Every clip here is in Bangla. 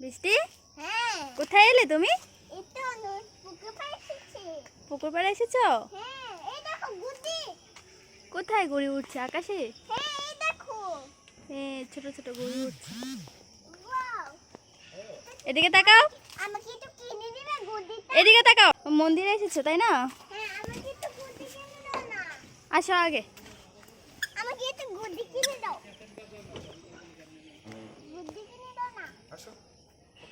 বৃষ্টি হ্যাঁ। কোথায় এলে তুমি? পুকুর পাড়ে এসেছে। হ্যাঁ এই দেখো গুড্ডি কোথায় গড়ি উঠছে? আকাশে? হ্যাঁ এই দেখো। এ ছোট ছোট গড়ি উঠছে। ওয়াও। এদিকে তাকাও। আমাকে একটু কিনে দিবে গুড্ডিটা এদিকে তাকাও। মন্দিরে এসেছ তাই না? হ্যাঁ আমাকে একটু গুড্ডি কিনে দাও না। আসো আগে আমাকে একটু গুড্ডি কিনে দাও গুড্ডি কিনে দাও না হ্যাঁ। কাম কাম না মেরে দে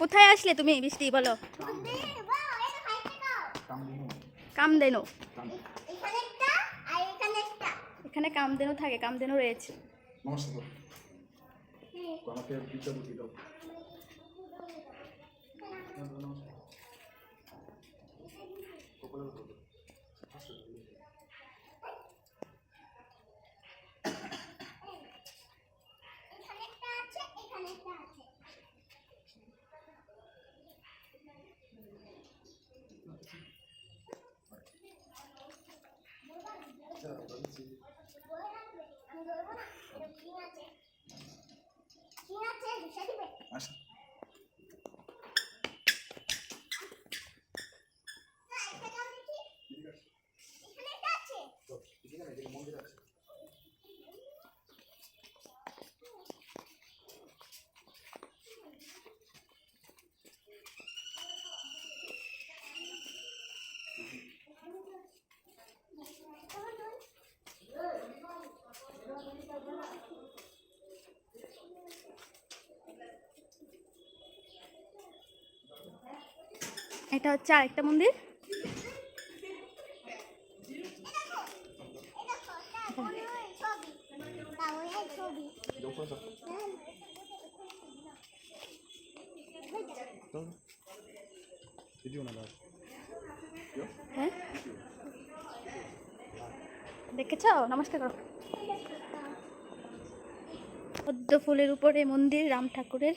কোথায় আসলে তুমি বৃষ্টি? বলো গুড্ডি ওয়াও এটা খাইতে দাও কামধেনু এখানে একটা আর এখানে একটা। এখানে কামধেনু থাকে কামদেনু রয়েছে। নমস্কার করো। আমাকে পিঠা বুঝি দাও এখানে একটা আছে এখানে একটা আছে আমি ধরবো না এটা কি আছে কি আছে দিশা দিবে আসো না একটা দাও দেখি এখানে একটা আছে মন্দির আছে এটা হচ্ছে আরেকটা মন্দির এই দেখো এটা অনুর ছবি তাও এই ছবি যোগ করে দাও দাও ভিডিও না দাও হ্যাঁ। দেখেছ? নমস্কার করো। পদ্ম ফুলের উপরে মন্দির রাম ঠাকুরের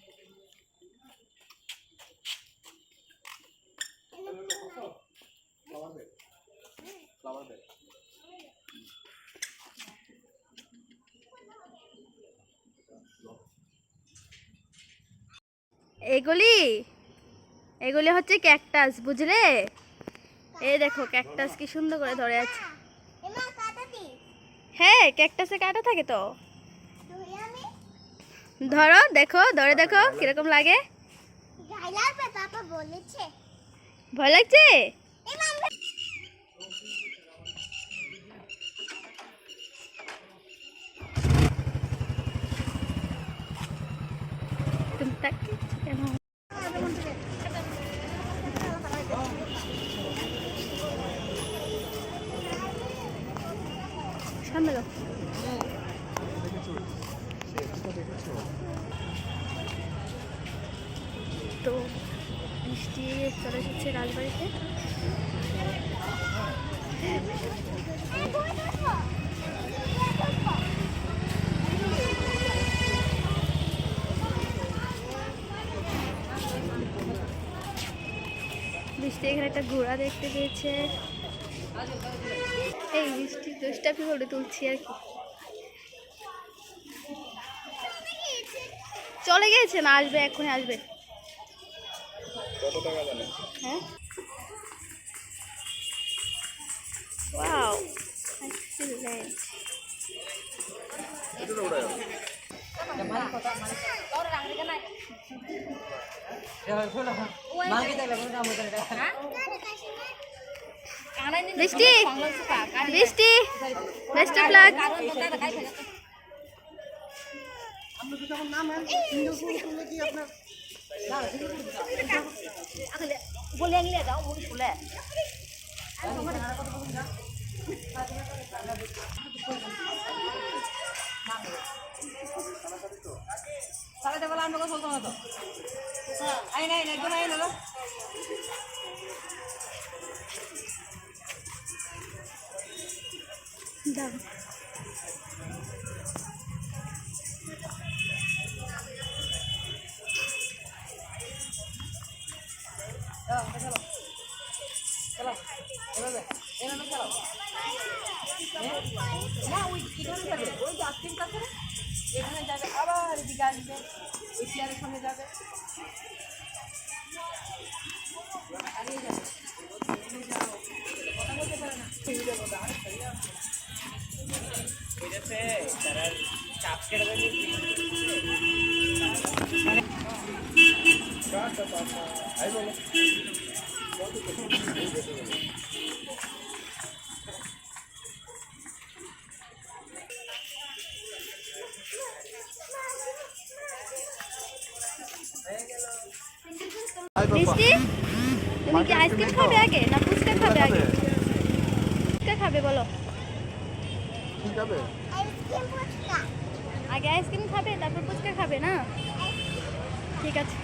এগুলি? এগুলি হচ্ছে ক্যাকটাস বুঝলে? এই দেখো ক্যাকটাস কি সুন্দর করে ধরে আছে। হ্যাঁ ক্যাকটাসে কাটা থাকে তো। ধরো দেখো ধরে দেখো কীরকম লাগে? ভয় লাগছে? কেন সামনে তো মিষ্টি চলে এসেছে রাজবাড়িতে। এখানে একটা ঘোড়া দেখতে পেয়েছে। এই বৃষ্টি দুষ্টা ফিরে তুলছি আর কি। চলে গেছে না? আসবে, এখনই আসবে। হ্যাঁ? ওড়ায় বৃষ্টি বৃষ্টি বেস্ট অফ লাক বলে আনলে যাও মুড়ি ফুলে সারাটা বেলা আমি চলতো না তো। আই নাই নাই একদম আই না চলো না ওই এখানে যাবে ওই যে আইসক্রিম কাছে আসবে ওই চেয়ারের সামনে যাবে। চালিয়ে যাবে কথা বলতে পারে না মিষ্টি খাবে বলো? ঠিক আছে আইসক্রিম ফুচকা। আগে আইসক্রিম খাবে তারপর ফুচকা খাবে না? ঠিক আছে।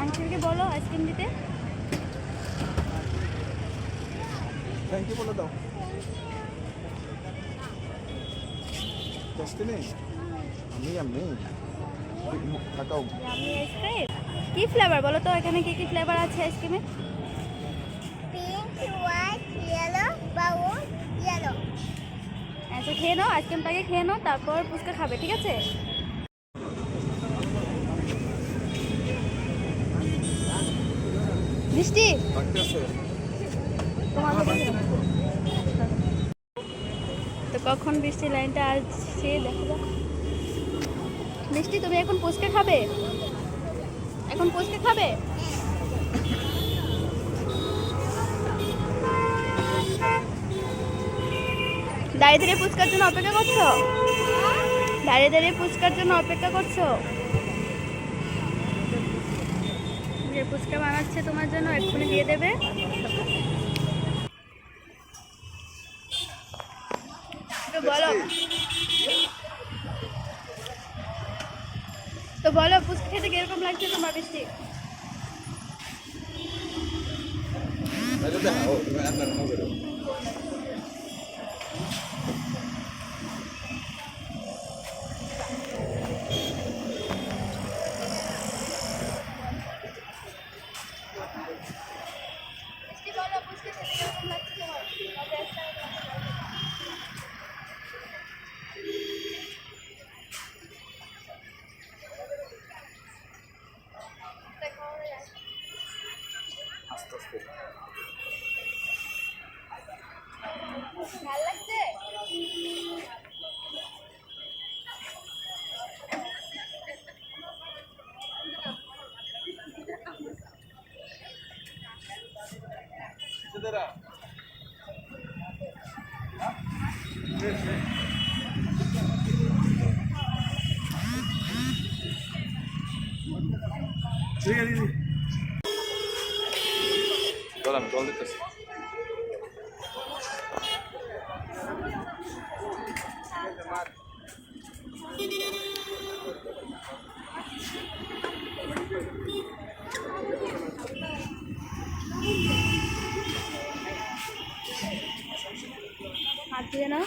আঙ্কেলকে বলো আইসক্রিম দিতে। থ্যাংক ইউ বলে দাও। টেস্টি নেই আমি। আমি কি ফ্লেভার বলো তো এখানে কি কি ফ্লেভার আছে আইসক্রিমে? খেয়ে নাও আইসক্রিমটাকে খেয়ে নাও তারপর ফুচকা খাবে ঠিক আছে? মিষ্টি? তো কখন বৃষ্টি লাইনটা আসছে দেখো। মিষ্টি তুমি এখন ফুচকা খাবে? এখন ফুচকা খাবে? দাঁড়িয়ে দাঁড়িয়ে ফুচকার জন্য অপেক্ষা করছ? দাঁড়িয়ে দাঁড়িয়ে ফুচকার জন্য অপেক্ষা করছ? যে ফুচকা বানাচ্ছে তোমার জন্য এক্ষুনি দিয়ে দেবে। বলো। তো বলো, ফুচকা খেতে কীরকম লাগছে তোমার এটা দেখো চল আমি জল দিতেছি হাত ধুয়ে নাও।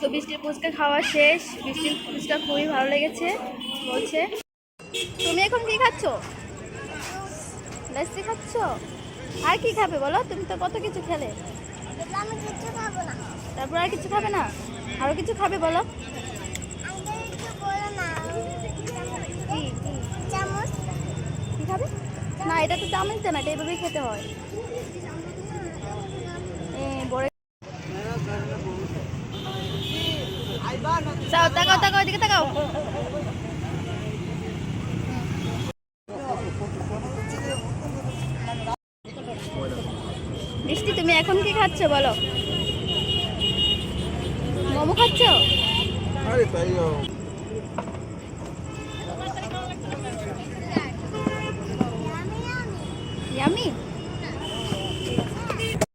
তো বৃষ্টির ফুচকা খাওয়া শেষ। বৃষ্টির ফুচকা খুবই ভালো লেগেছে বলছে। তুমি এখন কি খাচ্ছ? লাস্সি খাচ্ছ? আর কি খাবে বলো? তুমি তো কত কিছু খেলে। তারপর আর কিছু খাবে না? আরও কিছু খাবে বলো আঙ্কেল একটু বলো না কি কি চামচ কি খাবে না এটা তো দেয় না এটা এভাবেই খেতে হয়। তাকাও তাকাও, এদিকে বৃষ্টি তুমি এখন কি খাচ্ছ, বলো? মোমো খাচ্ছ? আরে